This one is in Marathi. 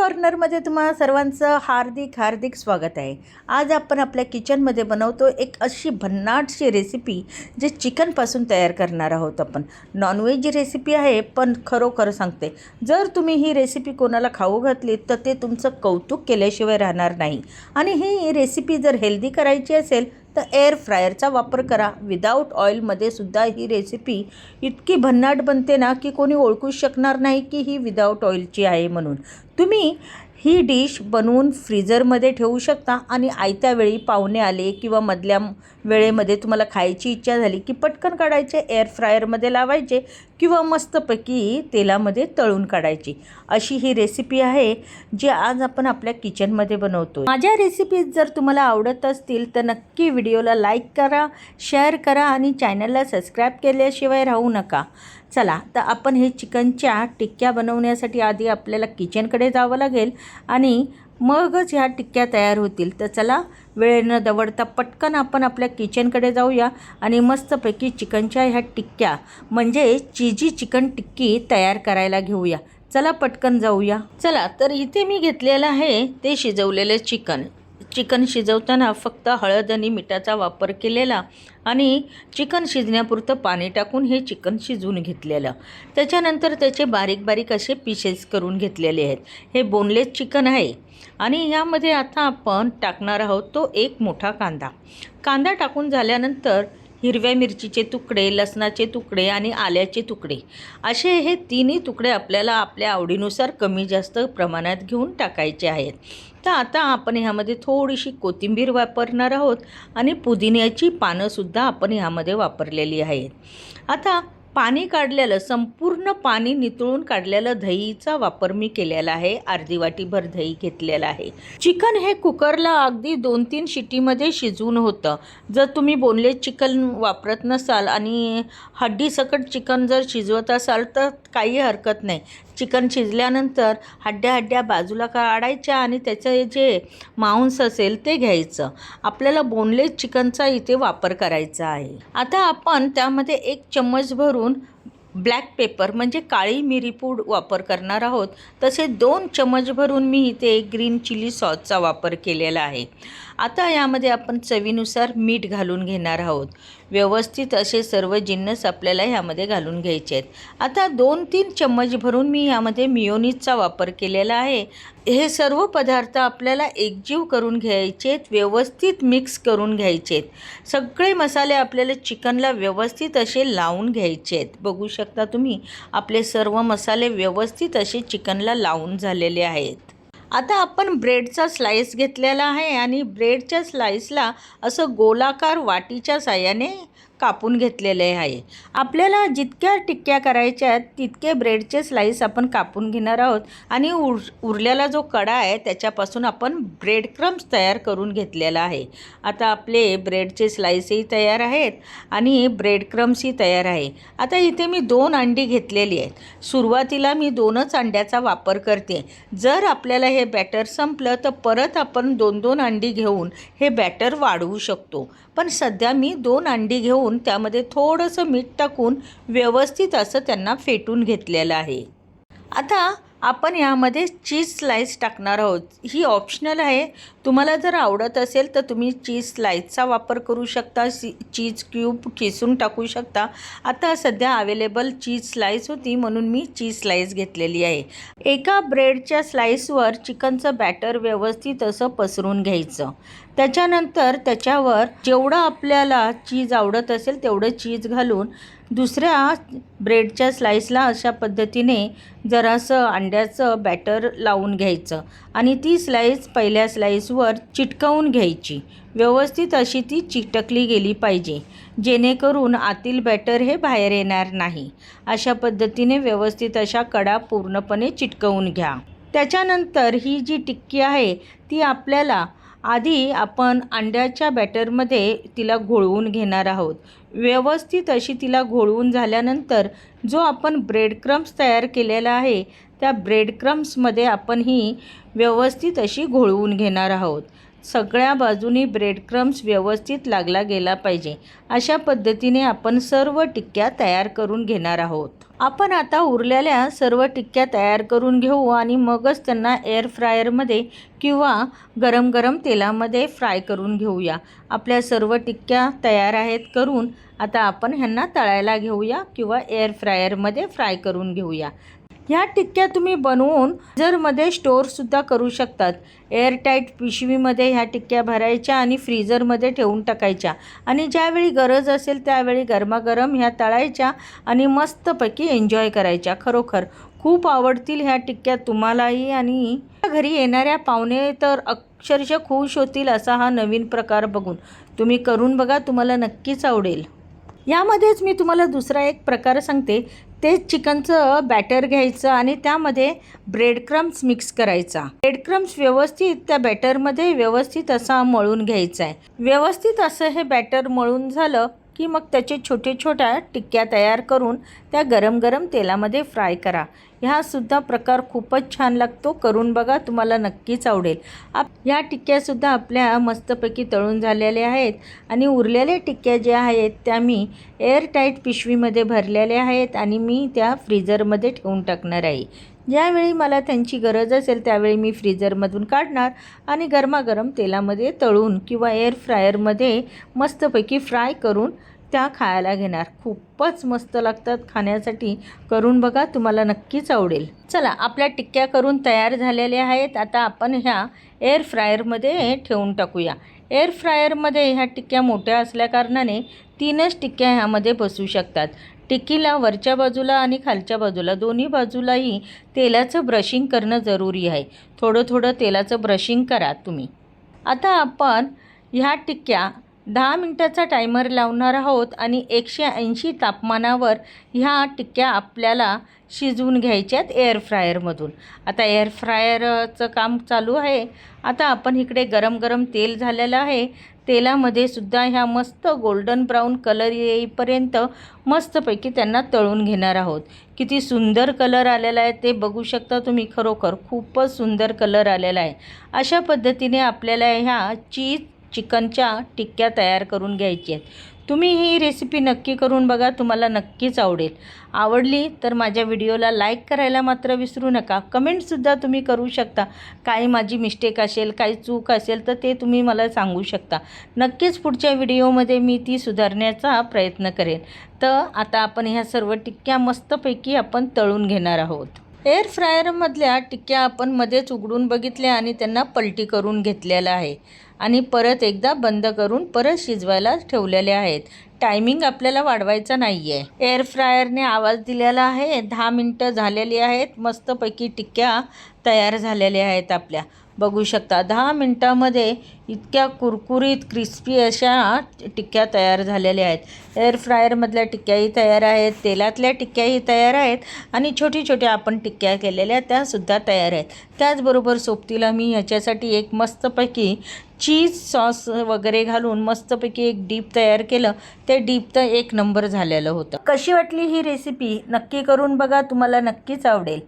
कॉर्नरमध्ये तुम्हा सर्वांचं हार्दिक हार्दिक स्वागत आहे. आज आपण आपल्या किचनमध्ये बनवतो एक अशी भन्नाटशी रेसिपी जे चिकनपासून तयार करणार आहोत आपण. नॉनव्हेज रेसिपी आहे पण खरोखर सांगते जर तुम्ही ही रेसिपी कोणाला खाऊ घातली तर ते तुमचं कौतुक केल्याशिवाय राहणार नाही. आणि ही रेसिपी जर हेल्दी करायची असेल तर एअर फ्रायरचा वापर करा. विदाऊट ऑइलमध्ये सुद्धा ही रेसिपी इतकी भन्नाट बनते ना की कोणी ओळखूच शकणार नाही की ही विदाऊट ऑइलची आहे म्हणून. तुम्ही ही डिश बनवून फ्रीजरमध्ये ठेवू शकता आणि आयत्या वेळी पाहुणे आले किंवा मधल्या वेळेमध्ये तुम्हाला खायची इच्छा झाली की पटकन काढायचे एअर फ्रायरमध्ये लावायचे किंवा मस्तपैकी तेलामध्ये तळून काढायची. अशी ही रेसिपी आहे जी आज आपण आपल्या किचनमध्ये बनवतो माझ्या रेसिपीज जर तुम्हाला आवडत असतील तर नक्की व्हिडिओला लाईक करा शेअर करा आणि चॅनलला सबस्क्राईब केल्याशिवाय राहू नका. चला तर आपण हे चिकनच्या टिक्क्या बनवण्यासाठी आधी आपल्याला किचनकडे जावं लागेल आणि मगच ह्या टिक्क्या तयार होतील. तर चला वेळ न दवडता पटकन आपण आपल्या किचनकडे जाऊया आणि मस्तपैकी चिकनच्या ह्या टिक्क्या म्हणजे चिजी चिकन टिक्की तयार करायला घेऊया. चला पटकन जाऊया. चला तर इथे मी घेतलेलं आहे ते शिजवलेलं चिकन. चिकन शिजवताना फक्त हळद आणि मिठाचा वापर केलेला आणि चिकन शिजण्यापुरतं पाणी टाकून हे चिकन शिजवून घेतलेलं. त्याच्यानंतर त्याचे बारीक बारीक असे पीसेस करून घेतलेले आहेत. हे बोनलेस चिकन आहे. आणि यामध्ये आता आपण टाकणार आहोत तो एक मोठा कांदा. कांदा टाकून झाल्यानंतर हिरव्या मिरचीचे तुकडे लसणाचे तुकडे आणि आल्याचे तुकडे. असे हे तिन्ही तुकडे आपल्याला आपल्या आवडीनुसार कमी जास्त प्रमाणात घेऊन टाकायचे आहेत. तर आता आपण ह्यामध्ये थोडीशी कोथिंबीर वापरणार आहोत आणि पुदिन्याची पानंसुद्धा आपण ह्यामध्ये वापरलेली आहेत. आता पाणी काढलेलं संपूर्ण पाणी नितळून काढलेलं दहीचा वापर मी केलेला आहे. अर्धी वाटीभर दही घेतलेलं आहे. चिकन हे कुकरला अगदी दोन तीन शिटीमध्ये शिजवून होतं. जर तुम्ही बोनलेस चिकन वापरत नसाल आणि हड्डीसकट चिकन जर शिजवत असाल तर काही हरकत नाही. चिकन शिजल्यानंतर हड्ड्या हड्ड्या बाजूला काढायच्या आणि त्याचं जे मांस असेल ते घ्यायचं. आपल्याला बोनलेस चिकनचा इथे वापर करायचा आहे. आता आपण त्यामध्ये एक चम्मच भरून ब्लॅक पेपर म्हणजे काळी मिरी पूड वापर करणार आहोत. तसे दोन चमच भरून मी इथे ग्रीन चिली सॉसचा वापर केलेला आहे. आता यामध्ये आपण चवीनुसार मीठ घालून घेणार आहोत. व्यवस्थित असे सर्व जिन्नस आपल्याला ह्यामध्ये घालून घ्यायचे आहेत. आता दोन तीन चम्मच भरून मी यामध्ये मियोनीजचा वापर केलेला आहे. हे सर्व पदार्थ आपल्याला एकजीव करून घ्यायचे आहेत व्यवस्थित मिक्स करून घ्यायचे आहेत. सगळे मसाले आपल्याला चिकनला व्यवस्थित असे लावून घ्यायचे आहेत. बघू शकता तुम्ही आपले सर्व मसाले व्यवस्थित असे चिकनला लावून झालेले आहेत. आता आपण ब्रेडचा स्लाईस घेतलेला आहे आणि ब्रेडच्या स्लाईसला असं गोलाकार वाटीच्या साह्याने कापून घेतलेले आहे. आपल्याला जितक्या टिक्क्या करायच्या आहेत तितके ब्रेडचे स्लाईस आपण कापून घेणार आहोत. आणि उर उरलेला जो कडा आहे त्याच्यापासून आपण ब्रेड क्रम्स तयार करून घेतलेला आहे. आता आपले ब्रेडचे स्लाईसही तयार आहेत आणि ब्रेड क्रम्सही तयार आहे. आता इथे मी दोन अंडी घेतलेली आहेत. सुरुवातीला मी दोनच अंड्याचा वापर करते. जर आपल्याला हे बॅटर संपलं तर परत आपण दोन दोन अंडी घेऊन हे बॅटर वाढवू शकतो. पण सध्या मी दोन अंडी घेऊन त्यामध्ये थोडंसं मीठ टाकून व्यवस्थित असं त्यांना फेटून घेतलेलं आहे. आता आपण यामध्ये चीज स्लाईस टाकणार आहोत. ही ऑप्शनल आहे. तुम्हाला जर आवडत असेल तर तुम्ही चीज स्लाईसचा वापर करू शकता. सी चीज क्यूब किसून टाकू शकता. आता सध्या अवेलेबल चीज स्लाईस होती म्हणून मी चीज स्लाईस घेतलेली आहे. एका ब्रेडच्या स्लाईसवर चिकनचं बॅटर व्यवस्थित असं पसरून घ्यायचं. त्याच्यानंतर त्याच्यावर जेवढं आपल्याला चीज आवडत असेल तेवढं चीज घालून दुसऱ्या ब्रेडच्या स्लाईसला अशा पद्धतीने जरासं अंड्याचं बॅटर लावून घ्यायचं आणि ती स्लाईस पहिल्या स्लाईसवर चिटकवून घ्यायची. व्यवस्थित अशी ती चिटकली गेली पाहिजे जेणेकरून आतील बॅटर हे बाहेर येणार नाही. अशा पद्धतीने व्यवस्थित अशा कडा पूर्णपणे चिटकवून घ्या. त्याच्यानंतर ही जी टिक्की आहे ती आपल्याला आधी आपण अंड्याच्या बॅटरमध्ये तिला घोळवून घेणार आहोत. व्यवस्थित अशी तिला घोळवून झाल्यानंतर जो आपण ब्रेड क्रम्स तयार केलेला आहे त्या ब्रेड क्रम्समध्ये आपण ही व्यवस्थित अशी घोळवून घेणार आहोत. सगळ्या बाजूनी ब्रेड क्रम्स व्यवस्थित लागला गेला पाहिजे. अशा पद्धतीने आपण सर्व टिक्क्या तयार करून घेणार आहोत. आपण आता उरलेल्या सर्व टिक्क्या तयार करून घेऊ आणि मगच त्यांना एअर फ्रायरमध्ये किंवा गरम गरम तेलामध्ये फ्राय करून घेऊया. आपल्या सर्व टिक्क्या तयार आहेत करून आता आपण ह्यांना तळायला घेऊया किंवा एअर फ्रायरमध्ये फ्राय करून घेऊया. ह्या टिक्क्या तुम्ही बनवून फ्रीजरमध्ये स्टोअरसुद्धा करू शकतात. एअरटाईट पिशवीमध्ये ह्या टिक्क्या भरायच्या आणि फ्रीजरमध्ये ठेवून टाकायच्या. आणि ज्यावेळी गरज असेल त्यावेळी गरमागरम ह्या तळायच्या आणि मस्तपैकी एन्जॉय करायच्या. खरोखर खूप आवडतील ह्या टिक्क्या तुम्हालाही आणि घरी येणाऱ्या पाहुणे तर अक्षरशः खुश होतील असा हा नवीन प्रकार बघून. तुम्ही करून बघा तुम्हाला नक्कीच आवडेल. यामध्येच मी तुम्हाला दुसरा एक प्रकार सांगते. ते चिकनचं बॅटर घ्यायचं आणि त्यामध्ये ब्रेड क्रम्स मिक्स करायचा. ब्रेड क्रम्स व्यवस्थित त्या बॅटरमध्ये व्यवस्थित असा मळून घ्यायचा आहे. व्यवस्थित असं हे बॅटर मळून झालं की मग त्याचे छोटे छोट्या टिक्क्या तयार करून त्या गरम गरम तेलामध्ये फ्राय करा. ह्यासुद्धा प्रकार खूपच छान लागतो. करून बघा तुम्हाला नक्कीच आवडेल. आप ह्या टिक्क्यासुद्धा आपल्या मस्तपैकी तळून झालेल्या आहेत आणि उरलेल्या टिक्क्या ज्या आहेत त्या मी एअरटाईट पिशवीमध्ये भरलेल्या आहेत आणि मी त्या फ्रीजरमध्ये ठेवून टाकणार आहे. ज्यावेळी मला त्यांची गरज असेल त्यावेळी मी फ्रीजरमधून काढणार आणि गरमागरम तेलामध्ये तळून किंवा एअर फ्रायरमध्ये मस्तपैकी फ्राय करून त्या खायला घेणार. खूपच मस्त लागतात खाण्यासाठी. करून बघा तुम्हाला नक्कीच आवडेल. चला आपल्या टिक्क्या करून तयार झालेल्या आहेत. आता आपण ह्या एअर फ्रायरमध्ये ठेवून टाकूया. एअर फ्रायरमध्ये ह्या टिक्क्या मोठ्या असल्याकारणाने तीनच टिक्क्या ह्यामध्ये बसू शकतात. टिक्कीला वरच्या बाजूला आणि खालच्या बाजूला दोन्ही बाजूलाही तेलाचं ब्रशिंग करणं जरुरी आहे. थोडं थोडं तेलाचं ब्रशिंग करा तुम्ही. आता आपण ह्या टिक्क्या दहा मिनटाचा टायमर लावणार आहोत आणि एकशे ऐंशी तापमानावर ह्या टिक्क्या आपल्याला शिजवून घ्यायच्यात एअर फ्रायरमधून आता एअर फ्रायरचं काम चालू आहे. आता आपण इकडे गरम गरम तेल झालेलं आहे. तेलामध्ये सुद्धा ह्या मस्त गोल्डन ब्राऊन कलर येईपर्यंत मस्तपैकी त्यांना तळून घेणार आहोत. किती सुंदर कलर आलेला आहे ते बघू शकता तुम्ही खरोखर. खूपच सुंदर कलर आलेला आहे. अशा पद्धतीने आपल्याला ह्या चीज चिकनच्या टिक्क्या तयार करून घ्यायच्या आहेत. तुम्ही ही रेसिपी नक्की करून बघा तुम्हाला नक्कीच आवडेल. आवडली तर माझ्या व्हिडिओला लाईक करायला मात्र विसरू नका. कमेंटसुद्धा तुम्ही करू शकता. काही माझी मिस्टेक असेल काही चूक असेल तर ते तुम्ही मला सांगू शकता. नक्कीच पुढच्या व्हिडिओमध्ये मी ती सुधारण्याचा प्रयत्न करेन. तर आता आपण ह्या सर्व टिक्क्या मस्तपैकी आपण तळून घेणार आहोत. एअर फ्रायरमधल्या टिक्क्या आपण मध्येच उघडून बघितल्या आणि त्यांना पलटी करून घेतलेलं आहे. आणि परत एकदा बंद करून परत शिजवायला ठेवलेले आहेत. टायमिंग आपल्याला वाढवायचा नाही आहे एअर फ्रायरने आवाज दिलेला आहे. दहा मिनटं झालेली आहेत. मस्तपैकी टिक्क्या तयार झालेल्या आहेत आपल्या. बघू शकता. दहा मिनटामध्ये इतक्या कुरकुरीत क्रिस्पी अशा टिक्क्या तयार झालेल्या आहेत. एअर फ्रायरमधल्या टिक्क्याही तयार आहेत तेलातल्या टिक्क्याही तयार आहेत आणि छोटी छोट्या आपण टिक्क्या केलेल्या त्यासुद्धा तयार आहेत. त्याचबरोबर सोबतीला मी ह्याच्यासाठी एक मस्तपैकी चीज सॉस वगैरे घालून मस्तपैकी एक डीप तयार केलं. ते डीप तर एक नंबर झालेलं होतं. कशी वाटली ही रेसिपी नक्की करून बघा तुम्हाला नक्कीच आवडेल.